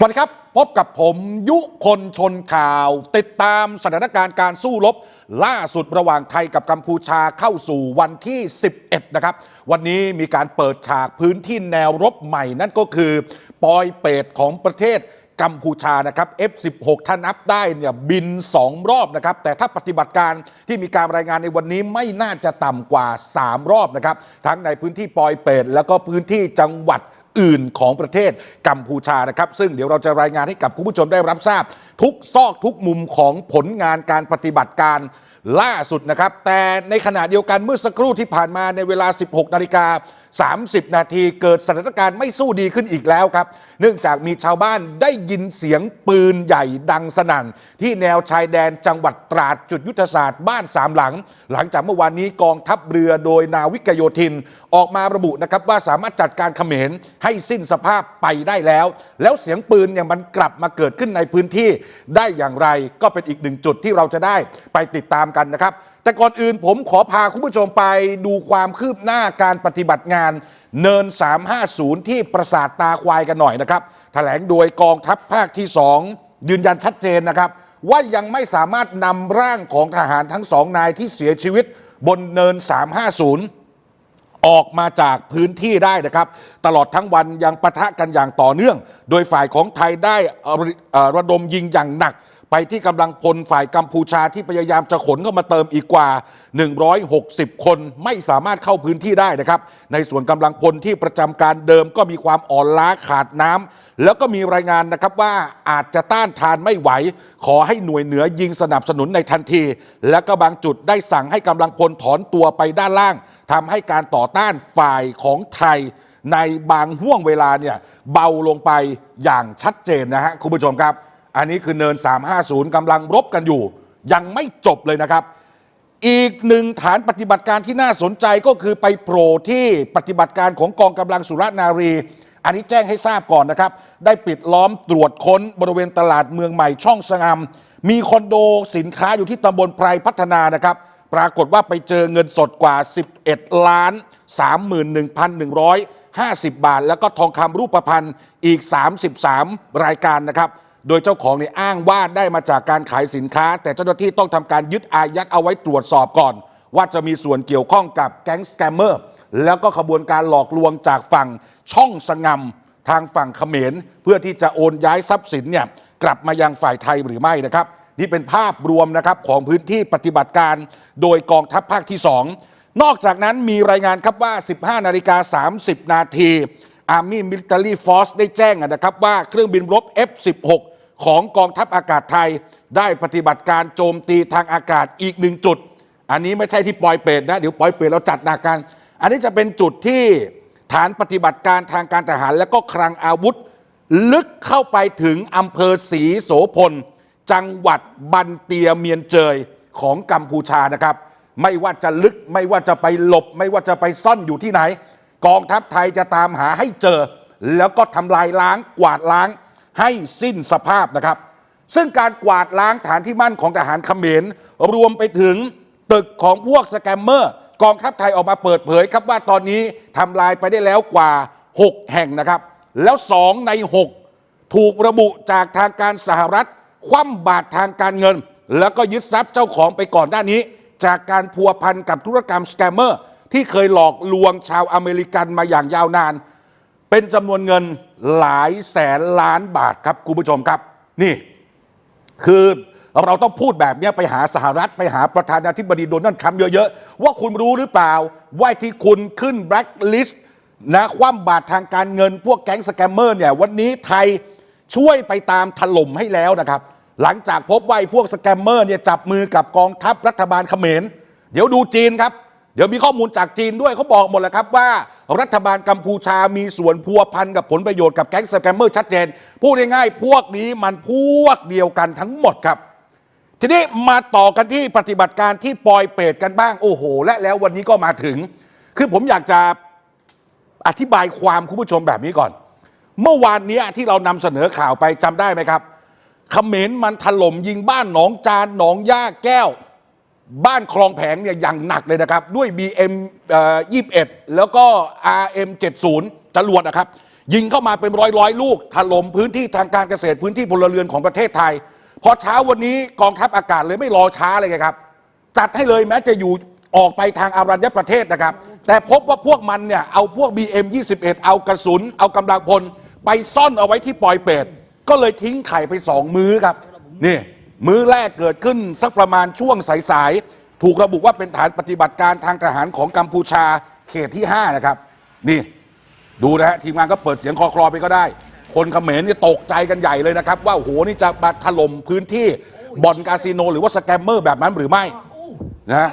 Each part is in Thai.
สวัสดีครับ พบกับผมยุคนชนข่าว ติดตามสถานการณ์การสู้รบ ล่าสุดระหว่างไทยกับกัมพูชาเข้าสู่วันที่ 11 นะครับ วันนี้มีการเปิดฉากพื้นที่แนวรบใหม่นั่นก็คือ ปอยเปตของประเทศกัมพูชานะครับ F16 ท่านับได้เนี่ยบิน 2 รอบนะครับ แต่ถ้าปฏิบัติการที่มีการรายงานในวันนี้ไม่น่าจะต่ำกว่า 3 รอบนะครับ ทั้งในพื้นที่ปอยเปตแล้วก็พื้นที่จังหวัด อื่นของประเทศกัมพูชานะครับ ซึ่งเดี๋ยวเราจะรายงานให้กับคุณผู้ชมได้รับทราบ ทุกซอกทุกมุมของผลงานการปฏิบัติการล่าสุดนะครับ แต่ในขณะเดียวกันเมื่อสักครู่ที่ผ่านมาในเวลา 16 นาฬิกา30 นาทีเกิดสถานการณ์ไม่สู้ดีขึ้นอีกแล้วครับ เนื่องจากมีชาวบ้านได้ยินเสียงปืนใหญ่ดังสนั่น ที่แนวชายแดนจังหวัดตราดจุดยุทธศาสตร์บ้านสามหลัง หลังจากเมื่อวานนี้กองทัพเรือโดยนาวิกโยธิน ออกมาระบุนะครับว่าสามารถจัดการเขมรให้สิ้นสภาพไปได้แล้ว แล้วเสียงปืนเนี่ยมันกลับมาเกิดขึ้นในพื้นที่ได้อย่างไร ก็เป็นอีกหนึ่งจุดที่เราจะได้ไปติดตามกันนะครับ แต่ก่อนอื่นผมขอพาคุณผู้ชมไปดูความคืบหน้าการปฏิบัติงาน เนิน 350 ที่ปราสาทตาควายกันหน่อยนะครับแถลงโดยกองทัพภาคที่ 2 ยืนยันชัดเจนนะครับ ว่ายังไม่สามารถนำร่างของทหารทั้งสองนายที่เสียชีวิตบนเนิน 350ออกมาจากพื้นที่ได้นะครับ ตลอดทั้งวันยังปะทะกันอย่างต่อเนื่อง โดยฝ่ายของไทยได้อ่อเอ่อระดมยิงอย่างหนัก ไปที่กำลังพลฝ่ายกัมพูชาที่พยายามจะขนเข้ามาเติมอีกกว่า 160 คนไม่สามารถเข้าพื้นที่ได้นะครับ ในส่วนกำลังพลที่ประจำการเดิมก็มีความอ่อนล้าขาดน้ำแล้วก็มีรายงานนะครับว่าอาจจะต้านทานไม่ไหว ขอให้หน่วยเหนือยิงสนับสนุนในทันที และก็บางจุดได้สั่งให้กำลังพลถอนตัวไปด้านล่างทำให้การต่อต้านฝ่ายของไทยในบางห่วงเวลาเนี่ยเบาลงไปอย่างชัดเจนนะฮะคุณผู้ชมครับ อันนี้คือเนิน 350กำลังรบกันอยู่ ยังไม่จบเลยนะครับ อีกหนึ่งฐานปฏิบัติการที่น่าสนใจก็คือไปโผล่ที่ปฏิบัติการของกองกำลังสุรนารี อันนี้แจ้งให้ทราบก่อนนะครับ ได้ปิดล้อมตรวจค้นบริเวณตลาดเมืองใหม่ช่องสงามมีคอนโดสินค้าอยู่ที่ตำบลไพรพัฒนานะครับ ปรากฏว่าไปเจอเงินสดกว่า 11 ล้าน 31,150 บาท แล้วก็ทองคำรูปพรรณอีก 33 รายการนะครับ โดยเจ้าของเนี่ยอ้างว่าได้มาจากการขายสินค้า แต่เจ้าหน้าที่ต้องทำการยึดอายัดเอาไว้ตรวจสอบก่อน ว่าจะมีส่วนเกี่ยวข้องกับแก๊งสแกมเมอร์แล้วก็ขบวนการหลอกลวงจากฝั่งช่องสงำทางฝั่งเขมร เพื่อที่จะโอนย้ายทรัพย์สินเนี่ยกลับมายังฝ่ายไทยหรือไม่นะครับ นี่เป็นภาพรวมนะครับของพื้นที่ปฏิบัติการ โดยกองทัพภาคที่ 2 นอกจากนั้นมีรายงานครับว่า 15 นาฬิกา 30 นาที Army Military Force ได้แจ้งนะครับว่าเครื่องบินรบ F16 ของกองทัพอากาศไทย ได้ปฏิบัติการโจมตีทางอากาศอีกหนึ่งจุด อันนี้ไม่ใช่ที่ปอยเปรตนะเดี๋ยวปอยเปรตเราจัดหนักกัน อันนี้จะเป็นจุดที่ฐานปฏิบัติการทางการทหาร และก็คลังอาวุธ ลึกเข้าไปถึงอำเภอศรีโสพล จังหวัดบันเตียเมียนเจยของกัมพูชานะครับ ไม่ว่าจะลึกไม่ว่าจะไปหลบ ไม่ว่าจะไปซ่อนอยู่ที่ไหน กองทัพไทยจะตามหาให้เจอ แล้วก็ทำลายล้างกวาดล้าง ให้สิ้นสภาพนะครับ ซึ่งการกวาดล้างฐานที่มั่นของทหารเขมร รวมไปถึงตึกของพวกสแกมเมอร์ กองทัพไทยออกมาเปิดเผยครับว่าตอนนี้ทำลายไปได้แล้วกว่า 6 แห่งนะครับ แล้ว 2 ใน 6 ถูกระบุจากทางการสหรัฐ คว่ำบาตรทางการเงิน แล้วก็ยึดทรัพย์เจ้าของไปก่อนหน้านี้ จากการพัวพันกับธุรกรรมสแกมเมอร์ที่เคยหลอกลวงชาวอเมริกันมาอย่างยาวนาน เป็นจำนวนเงินหลายแสนล้านบาทครับคุณผู้ชมครับนี่ คือเราต้องพูดแบบนี้ไปหาสหรัฐไปหาประธานาธิบดีโดนัลด์ทรัมป์เยอะ ๆ ว่าคุณรู้หรือเปล่า ว่าที่คุณขึ้นแบล็คลิสต์นะคว่ำบาตรทางการเงินพวกแก๊งสแกมเมอร์เนี่ยวันนี้ไทยช่วยไปตามถล่มให้แล้วนะครับ หลังจากพบว่าไอ้พวกสแกมเมอร์เนี่ยจับมือกับกองทัพรัฐบาลเขมร เดี๋ยวดูจีนครับ เดี๋ยวมีข้อมูลจากจีนด้วยเขาบอกหมดแล้วครับว่า รัฐบาลกัมพูชามีส่วนพัวพันกับผลประโยชน์กับแก๊งสแกมเมอร์ชัดเจน พูดง่ายๆพวกนี้มันพวกเดียวกันทั้งหมดครับ ทีนี้มาต่อกันที่ปฏิบัติการที่ปอยเปรตกันบ้างโอ้โห และแล้ววันนี้ก็มาถึง คือผมอยากจะอธิบายความคุณผู้ชมแบบนี้ก่อน เมื่อวานนี้ที่เรานำเสนอข่าวไปจำได้ไหมครับเขมรมันถล่มยิงบ้านหนองจานหนองย่าแก้ว บ้านคลองแผงเนี่ยอย่างหนักเลยนะครับ ด้วย BM เอ่อ21 แล้วก็ RM 70จรวดนะครับ ยิงเข้ามาเป็นร้อยร้อยๆลูกถล่มพื้นที่ทางการเกษตรพื้นที่พลเรือนของประเทศไทย พอเช้าวันนี้กองทัพอากาศเลยไม่รอช้าเลยครับ จัดให้เลยแม้จะอยู่ออกไปทางอารัญญประเทศนะครับ แต่พบว่าพวกมันเนี่ยเอาพวก BM 21 เอากระสุน เอากำลังพล ไปซ่อนเอาไว้ที่ปอยเปรตก็เลยทิ้งไข่ไปสองมื้อครับนี่ มื้อแรกเกิดขึ้นสักประมาณช่วงสายๆถูกระบุว่าเป็นฐานปฏิบัติการทางทหารของกัมพูชาเขตที่ 5 นะครับ นี่ดูนะฮะทีมงานก็เปิดเสียงคอคลอไปก็ได้ คนเขมรนี่ตกใจกันใหญ่เลยนะครับ ว่าโอ้โหนี่จะมาถล่มพื้นที่บ่อนคาสิโน หรือว่าสแกมเมอร์แบบนั้นหรือไม่นะ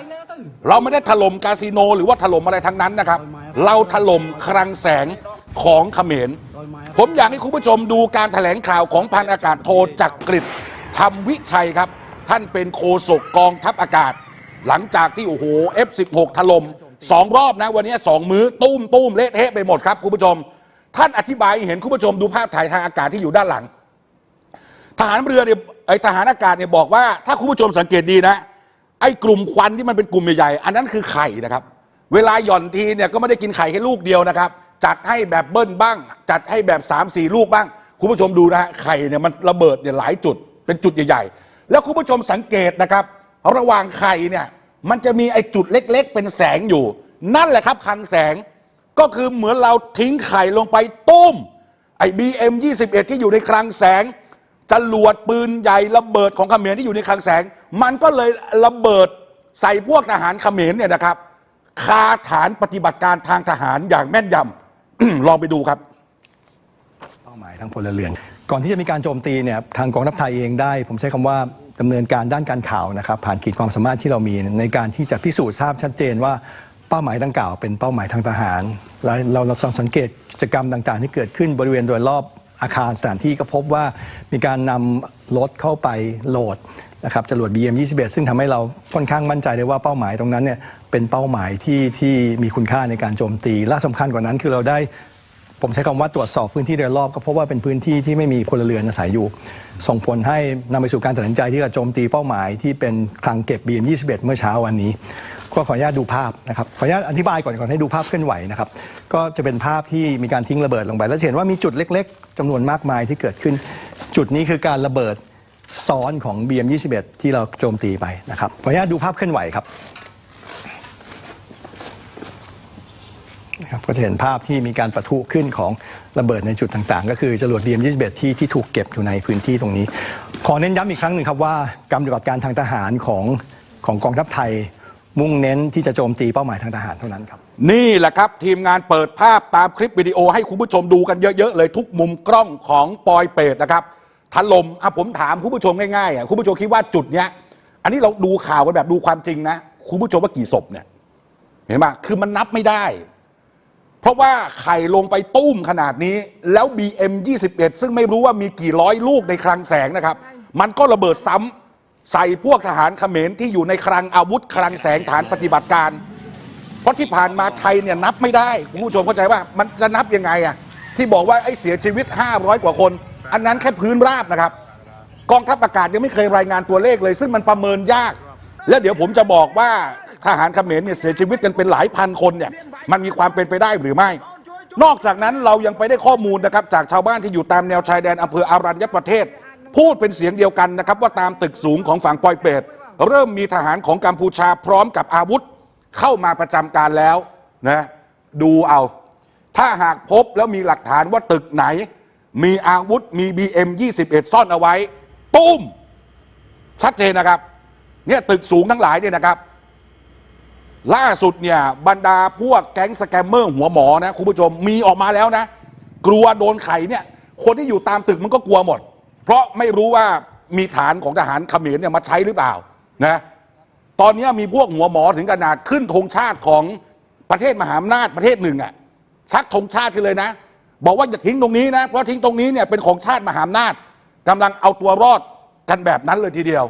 เราไม่ได้ถล่มคาสิโน หรือว่าถล่มอะไรทั้งนั้นนะครับ เราถล่มคลังแสงของเขมร ผมอยากให้คุณผู้ชมดูการแถลงข่าวของพันอากาศโทจักกริด ธรรมวิชัยครับ ท่านเป็นโฆษกกองทัพอากาศ หลังจากที่ โอ้โห F16 ถล่มสองรอบนะ วันนี้สองมื้อตุ้มตุ้มเละเทะไปหมดครับคุณผู้ชม ท่านอธิบายเห็นคุณผู้ชมดูภาพถ่ายทางอากาศที่อยู่ด้านหลัง ทหารเรือเนี่ยไอทหารอากาศเนี่ยบอกว่า ถ้าคุณผู้ชมสังเกตดีนะ ไอกลุ่มควันที่มันเป็นกลุ่มใหญ่ๆอันนั้นคือไข่นะครับ เวลาหย่อนทีเนี่ยก็ไม่ได้กินไข่แค่ลูกเดียวนะครับ จัดให้แบบเบิ้ลบ้าง จัดให้แบบ3ามสี่ลูกบ้าง คุณผู้ชมดูนะไข่เนี่ยมันระเบิดเนี่ยหลายจุด เป็นจุดใหญ่ ๆ แล้วคุณผู้ชมสังเกตนะครับ ระหว่างไข่เนี่ยมันจะมีไอ้จุดเล็ก ๆ เป็นแสงอยู่ นั่นแหละครับคลังแสงก็คือเหมือนเราทิ้งไข่ลงไปตุ้มไอ้ BM 21 ที่อยู่ในคลังแสงจรวดปืนใหญ่ระเบิดของเขมรที่อยู่ในคลังแสง มันก็เลยระเบิดใส่พวกทหารเขมรเนี่ยนะครับคาฐานปฏิบัติการทางทหารอย่างแม่นยำ ลองไปดูครับ เป้าหมายทางพลเรือน ก่อนที่จะมีการโจมตีเนี่ยทางกองทัพไทยเองได้ ผมใช้คำว่าดำเนินการด้านการข่าวนะครับ ผ่านขีดความสามารถที่เรามีในการที่จะพิสูจน์ทราบชัดเจนว่าเป้าหมายดังกล่าวเป็นเป้าหมายทางทหารและเราเราสังเกตกิจกรรมต่าง ๆ ที่เกิดขึ้นบริเวณโดยรอบอาคารสถานที่ก็พบว่ามีการนำรถเข้าไปโหลดนะครับจรวด BM 21 ซึ่งทำให้เราค่อนข้างมั่นใจได้ว่าเป้าหมายตรงนั้นเนี่ยเป็นเป้าหมายที่ที่มีคุณค่าในการโจมตีและสำคัญกว่านั้นคือเราได้ ผมใช้คำว่าตรวจสอบพื้นที่โดยรอบก็พบว่าเป็นพื้นที่ที่ไม่มีพลเรือนอาศัยอยู่ ส่งผลให้นำไปสู่การตัดสินใจที่จะโจมตีเป้าหมายที่เป็นคลังเก็บ BM 21 เมื่อเช้าวันนี้ ก็ขออนุญาตดูภาพนะครับขออนุญาตอธิบายก่อนก่อนให้ดูภาพเคลื่อนไหวนะครับก็จะเป็นภาพที่มีการทิ้งระเบิดลงไป แล้วเห็นว่ามีจุดเล็ก ๆจำนวนมากมายที่เกิดขึ้น จุดนี้คือการระเบิดซ้อนของ BM 21 ที่เราโจมตีไปนะครับขออนุญาตดูภาพเคลื่อนไหวครับ นะครับก็จะเห็นภาพที่มีการประทุขึ้นของระเบิดในจุดต่างๆ ก็คือจรวด BM21 ที่ที่ถูกเก็บอยู่ในพื้นที่ตรงนี้ ขอเน้นย้ำอีกครั้งหนึ่งครับว่าการปฏิบัติการทางทหารของของกองทัพไทย มุ่งเน้นที่จะโจมตีเป้าหมายทางทหารเท่านั้นครับ นี่แหละครับ ทีมงานเปิดภาพตามคลิปวิดีโอให้คุณผู้ชมดูกันเยอะๆเลยทุกมุมกล้องของปอยเปตนะครับถล่มอะผมถามคุณผู้ชมง่ายๆอะคุณผู้ชมคิดว่าจุดเนี้ย อันนี้เราดูข่าวกันแบบดูความจริงนะคุณผู้ชมว่ากี่ศพเนี่ย เห็นปะคือมันนับไม่ได้ เพราะว่าไข่ลงไปตุ้มขนาดนี้ แล้ว BM 21 ซึ่งไม่รู้ว่ามีกี่ร้อยลูกในคลังแสงนะครับ มันก็ระเบิดซ้ำใส่พวกทหารเขมรที่อยู่ในคลังอาวุธคลังแสงฐานปฏิบัติการ เพราะที่ผ่านมาไทยเนี่ยนับไม่ได้คุณผู้ชมเข้าใจว่ามันจะนับยังไงอะที่บอกว่าไอ้เสียชีวิต 500 กว่าคน อันนั้นแค่พื้นราบนะครับ กองทัพอากาศยังไม่เคยรายงานตัวเลขเลย ซึ่งมันประเมินยาก แล้วเดี๋ยวผมจะบอกว่าทหารเขมรเนี่ยเสียชีวิตกันเป็นหลายพันคนเนี่ย มันมีความเป็นไปได้หรือไม่ นอกจากนั้นเรายังไปได้ข้อมูลนะครับจากชาวบ้านที่อยู่ตามแนวชายแดนอำเภออารัญญประเทศ พูดเป็นเสียงเดียวกันนะครับว่าตามตึกสูงของฝั่งปอยเปตเริ่มมีทหารของกัมพูชาพร้อมกับอาวุธ เข้ามาประจำการแล้วนะดูเอา ถ้าหากพบแล้วมีหลักฐานว่าตึกไหน มีอาวุธมี BM 21 ซ่อนเอาไว้ ตุ้ม ชัดเจนนะครับ เนี่ยตึกสูงทั้งหลายเนี่ยนะครับ ล่าสุดเนี่ยบรรดาพวกแก๊งสแกมเมอร์หัวหมอนะคุณผู้ชมมีออกมาแล้วนะ กลัวโดนไข่เนี่ย คนที่อยู่ตามตึกมันก็กลัวหมด เพราะไม่รู้ว่ามีฐานของทหารเขมรเนี่ยมาใช้หรือเปล่านะตอนนี้มีพวกหัวหมอถึงขนาดขึ้นธงชาติของประเทศมหาอำนาจประเทศหนึ่งอะชักธงชาติขึ้นเลยนะ บอกว่าอย่าทิ้งตรงนี้นะเพราะทิ้งตรงนี้เนี่ยเป็นของชาติมหาอำนาจกำลังเอาตัวรอดกันแบบนั้นเลยทีเดียว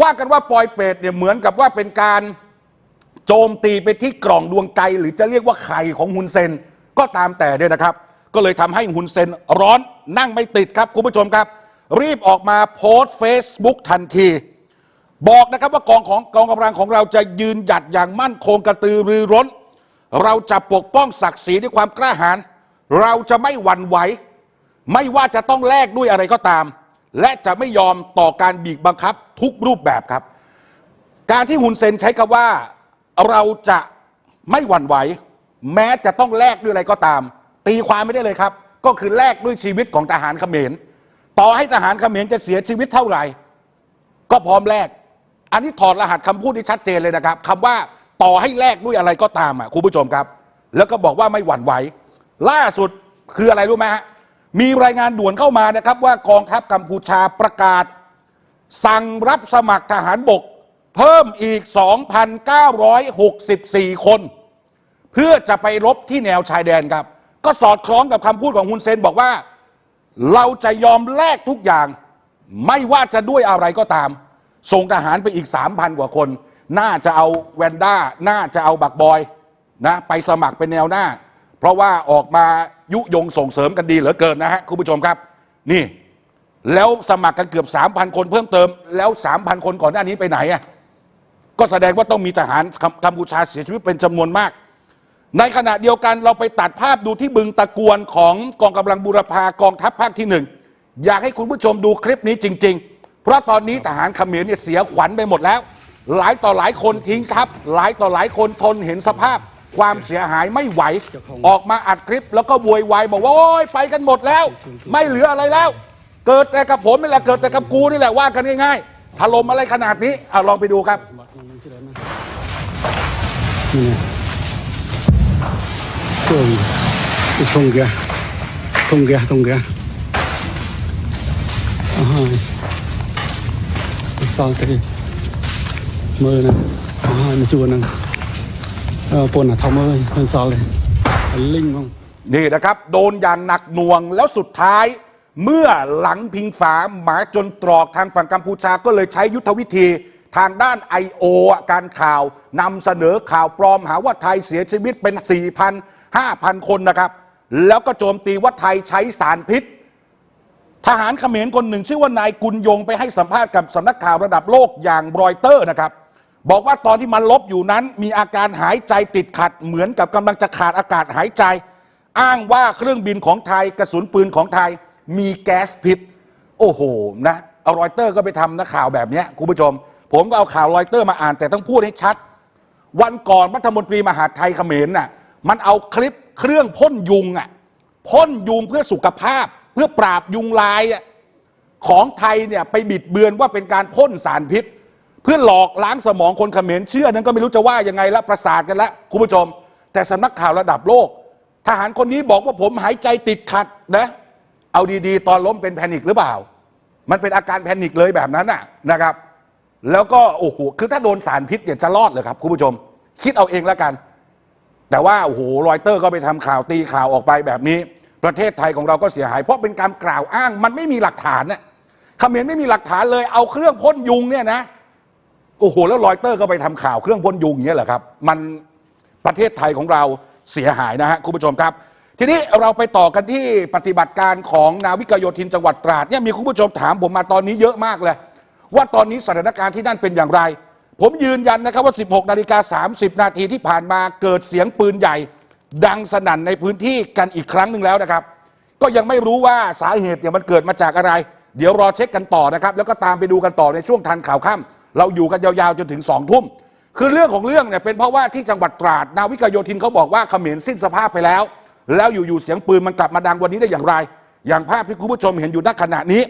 ว่ากันว่าปลอยเปรตเนี่ยเหมือนกับว่าเป็นการ โจมตีไปที่กล่องดวงใจหรือจะเรียกว่าไข่ของฮุนเซนก็ตามแต่เนี่ยนะครับ ก็เลยทำให้ฮุนเซนร้อนนั่งไม่ติดครับคุณผู้ชมครับ รีบออกมาโพสต์เฟซบุ๊กทันที บอกนะครับว่ากองของกองกำลังของเราจะยืนหยัดอย่างมั่นคงกระตือรือร้น เราจะปกป้องศักดิ์ศรีด้วยความกล้าหาญเราจะไม่หวั่นไหวไม่ว่าจะต้องแลกด้วยอะไรก็ตาม และจะไม่ยอมต่อการบีบบังคับทุกรูปแบบครับ การที่ฮุนเซนใช้คำว่า เราจะไม่หวั่นไหว แม้จะต้องแลกด้วยอะไรก็ตาม ตีความไม่ได้เลยครับ ก็คือแลกด้วยชีวิตของทหารเขมร ต่อให้ทหารเขมรจะเสียชีวิตเท่าไหร่ ก็พร้อมแลกอันนี้ถอดรหัสคำพูดที่ชัดเจนเลยนะครับคำว่าต่อให้แลกด้วยอะไรก็ตามอะคุณผู้ชมครับ แล้วก็บอกว่าไม่หวั่นไหว ล่าสุดคืออะไรรู้ไหมฮะมีรายงานด่วนเข้ามานะครับว่ากองทัพกัมพูชาประกาศ สั่งรับสมัครทหารบก เพิ่มอีก 2,964 คน เพื่อจะไปรบที่แนวชายแดนครับ ก็สอดคล้องกับคำพูดของฮุนเซนบอกว่า เราจะยอมแลกทุกอย่าง ไม่ว่าจะด้วยอะไรก็ตาม ส่งทหารไปอีก 3,000 กว่าคน น่าจะเอาแวนด้า น่าจะเอาบักบอยนะไปสมัครเป็นแนวหน้า เพราะว่าออกมายุยงส่งเสริมกันดีเหลือเกินนะฮะคุณผู้ชมครับ นี่ แล้วสมัครกันเกือบ 3,000 คนเพิ่มเติม แล้ว 3,000 คนก่อนหน้านี้ไปไหนอะ ก็แสดงว่าต้องมีทหารกัมพูชาเสียชีวิตเป็นจำนวนมาก ในขณะเดียวกันเราไปตัดภาพดูที่บึงตะกวนของกองกำลังบูรพากองทัพภาคที่หนึ่งอยากให้คุณผู้ชมดูคลิปนี้จริง ๆ เพราะตอนนี้ทหารเขมรเนี่ยเสียขวัญไปหมดแล้ว หลายต่อหลายคนทิ้งทัพหลายต่อหลายคนทนเห็นสภาพความเสียหายไม่ไหว ออกมาอัดคลิปแล้วก็โวยวายบอกว่าโอ้ยไปกันหมดแล้ว ไม่เหลืออะไรแล้ว เกิดแต่กับผมนี่แหละเกิดแต่กับกูนี่แหละว่ากันง่ายๆ ถล่มอะไรขนาดนี้เอาลองไปดูครับ นี่ไงตัวอีกทงแกทงแกทงแกอ่าฮะสาวตรีมือนะอ่ามาจูนังเออปนอะทำมือเป็นสาวเลยลิงมั้งนี่นะครับ โดนอย่างหนักหน่วงแล้วสุดท้าย เมื่อหลังพิงฝาหมาจนตรอกทางฝั่งกัมพูชาก็เลยใช้ยุทธวิธี ทางด้าน I.O. อะการข่าวนำเสนอข่าวปลอมหาว่าไทยเสียชีวิตเป็น 4,000 5,000 คนนะครับ แล้วก็โจมตีว่าไทยใช้สารพิษ ทหารเขมรคนหนึ่งชื่อว่านายกุลยงไปให้สัมภาษณ์กับสำนักข่าวระดับโลกอย่างรอยเตอร์นะครับ บอกว่าตอนที่มันลบอยู่นั้น มีอาการหายใจติดขัดเหมือนกับกำลังจะขาดอากาศหายใจ อ้างว่าเครื่องบินของไทยกระสุนปืนของไทย มีแก๊สพิษ โอ้โหนะเอารอยเตอร์ก็ไปทำนะข่าวแบบนี้คุณผู้ชม ผมก็เอาข่าวรอยเตอร์มาอ่าน แต่ต้องพูดให้ชัด วันก่อนรัฐมนตรีมหาไทยเขมรน่ะมันเอาคลิปเครื่องพ่นยุงอะพ่นยุงเพื่อสุขภาพ เพื่อปราบยุงลายอะของไทยเนี่ยไปบิดเบือนว่าเป็นการพ่นสารพิษ เพื่อหลอกล้างสมองคนเขมรเชื่อนั้นก็ไม่รู้จะว่ายังไงละประสาทกันละคุณผู้ชม แต่สำนักข่าวระดับโลก ทหารคนนี้บอกว่าผมหายใจติดขัดนะ เอาดีๆ ตอนล้มเป็นแพนิคหรือเปล่า มันเป็นอาการแพนิคเลยแบบนั้นน่ะนะครับ แล้วก็โอ้โหคือถ้าโดนสารพิษเนี่ยจะรอดเลยครับคุณผู้ชม คิดเอาเองแล้วกัน แต่ว่าโอ้โหรอยเตอร์ก็ไปทำข่าวตีข่าวออกไปแบบนี้ ประเทศไทยของเราก็เสียหาย เพราะเป็นการกล่าวอ้าง มันไม่มีหลักฐานน่ะเขมรไม่มีหลักฐานเลยเอาเครื่องพ่นยุงเนี่ยนะโอ้โหแล้วรอยเตอร์ก็ไปทำข่าวเครื่องพ่นยุงอย่างเงี้ยเหรอครับ มันประเทศไทยของเราเสียหายนะฮะคุณผู้ชมครับ ทีนี้เราไปต่อกันที่ปฏิบัติการของนาวิกโยธินจังหวัดตราดเนี่ยมีคุณผู้ชมถามผมมาตอนนี้เยอะมากเลย ว่าตอนนี้สถานการณ์ที่นั่นเป็นอย่างไร ผมยืนยันนะครับว่า 16นาฬิกา30 นาทีที่ผ่านมาเกิดเสียงปืนใหญ่ ดังสนั่นในพื้นที่กันอีกครั้งหนึ่งแล้วนะครับ ก็ยังไม่รู้ว่าสาเหตุเนี่ยมันเกิดมาจากอะไร เดี๋ยวรอเช็คกันต่อนะครับแล้วก็ตามไปดูกันต่อในช่วงทันข่าวค่ำเราอยู่กันยาวๆจนถึงสองทุ่มคือเรื่องของเรื่องเนี่ยเป็นเพราะว่าที่จังหวัดตราด นาวิกโยธินเขาบอกว่าเขมรสิ้นสภาพไปแล้ว แล้วอยู่ๆเสียงปืนมันกลับมาดังวันนี้ได้อย่างไร อย่างภาพที่คุณผู้ชมเห็นอยู่ณขณะนี้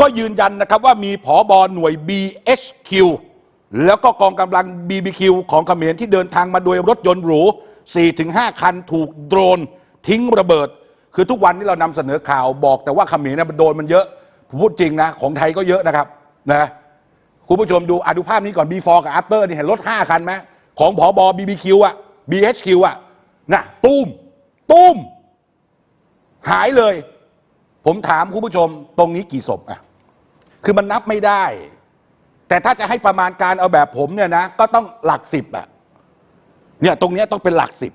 ก็ยืนยันนะครับว่ามีผอบอหน่วย BHQ แล้วก็กองกำลัง BBQ ของเขมรที่เดินทางมาโดยรถยนต์หรู 4-5 คันถูกโดรน ทิ้งระเบิด คือทุกวันนี้เรานำเสนอข่าวบอกแต่ว่าเขมรเนี่ยมันโดนมันเยอะผมพูดจริงนะ ของไทยก็เยอะนะครับนะคุณผู้ชมดูอดูภาพนี้ก่อน before กับ after นี่เห็นรถ 5 คันไหมของผอบอ BBQ อะ BHQ อะนะตูม ตูมหายเลย ผมถามคุณผู้ชม ตรงนี้กี่ศพอะ คือมันนับไม่ได้ แต่ถ้าจะให้ประมาณการเอาแบบผมเนี่ยนะ ก็ต้องหลักสิบอะ เนี่ย ตรงนี้ต้องเป็นหลักสิบ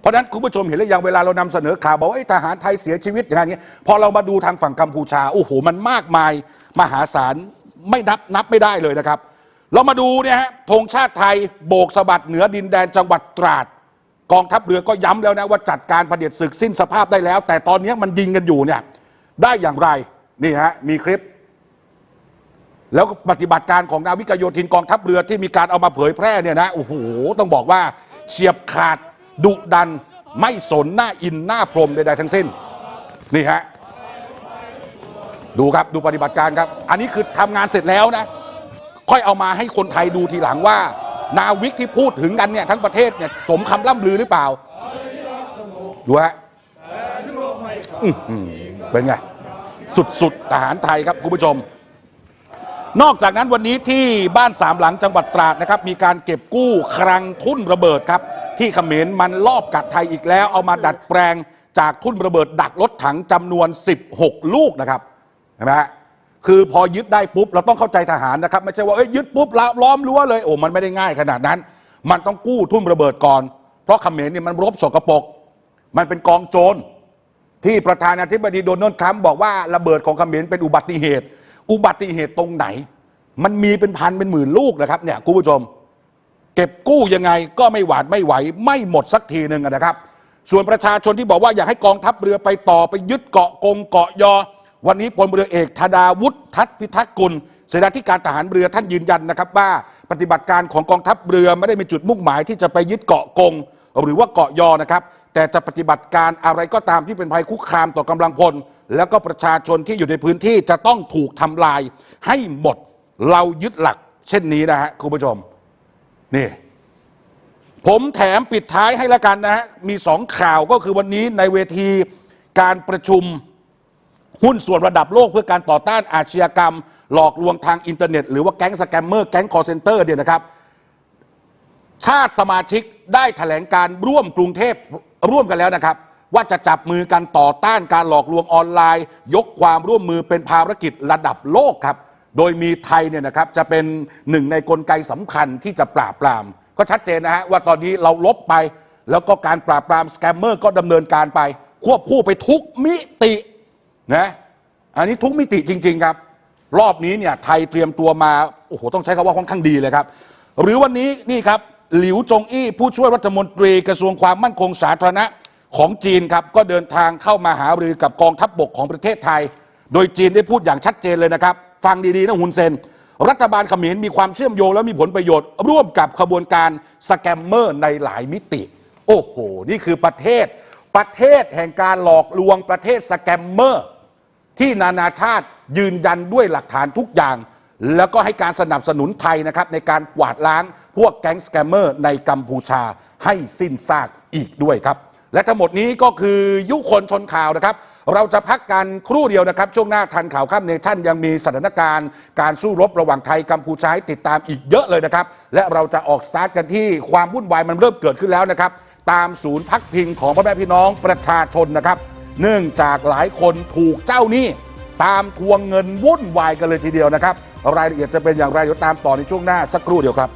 เพราะนั้นคุณผู้ชมเห็นหรือยังเวลาเรานำเสนอข่าวบอกว่าทหารไทยเสียชีวิตอย่างเงี้ยพอเรามาดูทางฝั่งกัมพูชา โอ้โห มันมากมายมหาศาลไม่นับนับไม่ได้เลยนะครับ เรามาดูเนี่ยฮะธงชาติไทยโบกสะบัดเหนือดินแดนจังหวัดตราด กองทัพเรือก็ย้ำแล้วนะว่าจัดการประเด็จศึกสิ้นสภาพได้แล้ว แต่ตอนนี้มันยิงกันอยู่เนี่ยได้อย่างไรนี่ฮะมีคลิป แล้วปฏิบัติการของนาวิกโยธินกองทัพเรือที่มีการเอามาเผยแพร่เนี่ยนะโอ้โหต้องบอกว่าเฉียบขาดดุดันไม่สนหน้าอินหน้าพรมใดๆทั้งสิ้น นี่ฮะดูครับดูปฏิบัติการครับ อันนี้คือทำงานเสร็จแล้วนะ ค่อยเอามาให้คนไทยดูทีหลังว่า นาวิกที่พูดถึงกันเนี่ยทั้งประเทศเนี่ยสมคำล่ำลือหรือเปล่า ดูฮะอื้อหือเป็นไง สุดๆทหารไทยครับคุณผู้ชม นอกจากนั้นวันนี้ที่บ้านสามหลังจังหวัดตราดนะครับ มีการเก็บกู้คลังทุ่นระเบิดครับ ที่เขมรมันลอบกัดไทยอีกแล้ว เอามาดัดแปลงจากทุ่นระเบิด ดักรถถังจำนวน 16 ลูกนะครับเห็นไหมฮะ คือพอยึดได้ปุ๊บเราต้องเข้าใจทหารนะครับ ไม่ใช่ว่าเอ้ยยึดปุ๊บล้วล้อมรั้วเลยโอ้มันไม่ได้ง่ายขนาดนั้น มันต้องกู้ทุ่นระเบิดก่อน เพราะเขมรเนี่ยมันรบสกปรกมันเป็นกองโจรที่ประธานาธิบดีโดนัลด์ทรัมป์บอกว่าระเบิดของเขมรเป็นอุบัติเหตุ อุบัติเหตุตรงไหน มันมีเป็นพันเป็นหมื่นลูกนะครับเนี่ยคุณผู้ชม เก็บกู้ยังไงก็ไม่หวาดไม่ไหว ไม่หมดสักทีหนึ่งนะครับ ส่วนประชาชนที่บอกว่าอยากให้กองทัพเรือไปต่อไปยึดเกาะกงเกาะยอ วันนี้พลเรือเอกธดาวุฒิทัศพิทักษ์กุลเสนาธิการทหารเรือท่านยืนยันนะครับว่าปฏิบัติการของกองทัพเรือไม่ได้มีจุดมุ่งหมายที่จะไปยึดเกาะกง หรือว่าเกาะยอนะครับ แต่จะปฏิบัติการอะไรก็ตามที่เป็นภัยคุกคามต่อกำลังพล แล้วก็ประชาชนที่อยู่ในพื้นที่จะต้องถูกทำลายให้หมดเรายึดหลัก เช่นนี้นะฮะคุณผู้ชมนี่ผมแถมปิดท้ายให้ละกันนะฮะมีสองข่าวก็คือวันนี้ในเวทีการประชุม หุ้นส่วนระดับโลกเพื่อการต่อต้านอาชญากรรม หลอกลวงทางอินเทอร์เน็ต หรือว่าแก๊งสแกมเมอร์แก๊งคอร์เซนเตอร์เนี่ยนะครับชาติสมาชิกได้ถแถลงการร่วมกรุงเทพร่วมกันแล้วนะครับ ว่าจะจับมือกันต่อต้านการหลอกลวงออนไลน์ ยกความร่วมมือเป็นภารกิจระดับโลกครับ โดยมีไทยเนี่ยนะครับจะเป็นหนึ่งในกลไกสำคัญที่จะปราบปราม ก็ชัดเจนนะฮะว่าตอนนี้เราลบไป แล้วก็การปราบปรามสแกมเมอร์ก็ดำเนินการไป ควบคู่ไปทุกมิติ นะอันนี้ทุกมิติจริง ๆ ครับ รอบนี้เนี่ยไทยเตรียมตัวมาโอ้โหต้องใช้คำว่าค่อนข้างดีเลยครับ หรือวันนี้นี่ครับหลิวจงอี้ผู้ช่วยรัฐมนตรีกระทรวงความมั่นคงสาธารณะของจีนครับก็เดินทางเข้ามาหารือกับกองทัพบบกของประเทศไทย โดยจีนได้พูดอย่างชัดเจนเลยนะครับ ฟังดีๆนะฮุนเซน รัฐบาลเขมรมีความเชื่อมโยงและมีผลประโยชน์ ร่วมกับขบวนการสแกมเมอร์ในหลายมิติ โอ้โห นี่คือประเทศ ประเทศแห่งการหลอกลวงประเทศสแกมเมอร์ ที่นานาชาติยืนยันด้วยหลักฐานทุกอย่าง แล้วก็ให้การสนับสนุนไทยนะครับในการกวาดล้างพวกแก๊งสแกมเมอร์ในกัมพูชาให้สิ้นซากอีกด้วยครับ และทั้งหมดนี้ก็คือยุคนชนข่าวนะครับ เราจะพักกันครู่เดียวนะครับ ช่วงหน้าทันข่าวข้ามเนชั่นยังมีสถานการณ์ การสู้รบระหว่างไทยกัมพูชาติดตามอีกเยอะเลยนะครับ และเราจะออกสตาร์ทกันที่ความวุ่นวายมันเริ่มเกิดขึ้นแล้วนะครับ ตามศูนย์พักพิงของพ่อแม่พี่น้องประชาชนนะครับ เนื่องจากหลายคนถูกเจ้าหนี้ตามทวงเงินวุ่นวายกันเลยทีเดียวนะครับ รายละเอียดจะเป็นอย่างไรเดี๋ยวตามต่อในช่วงหน้าสักครู่เดียวครับ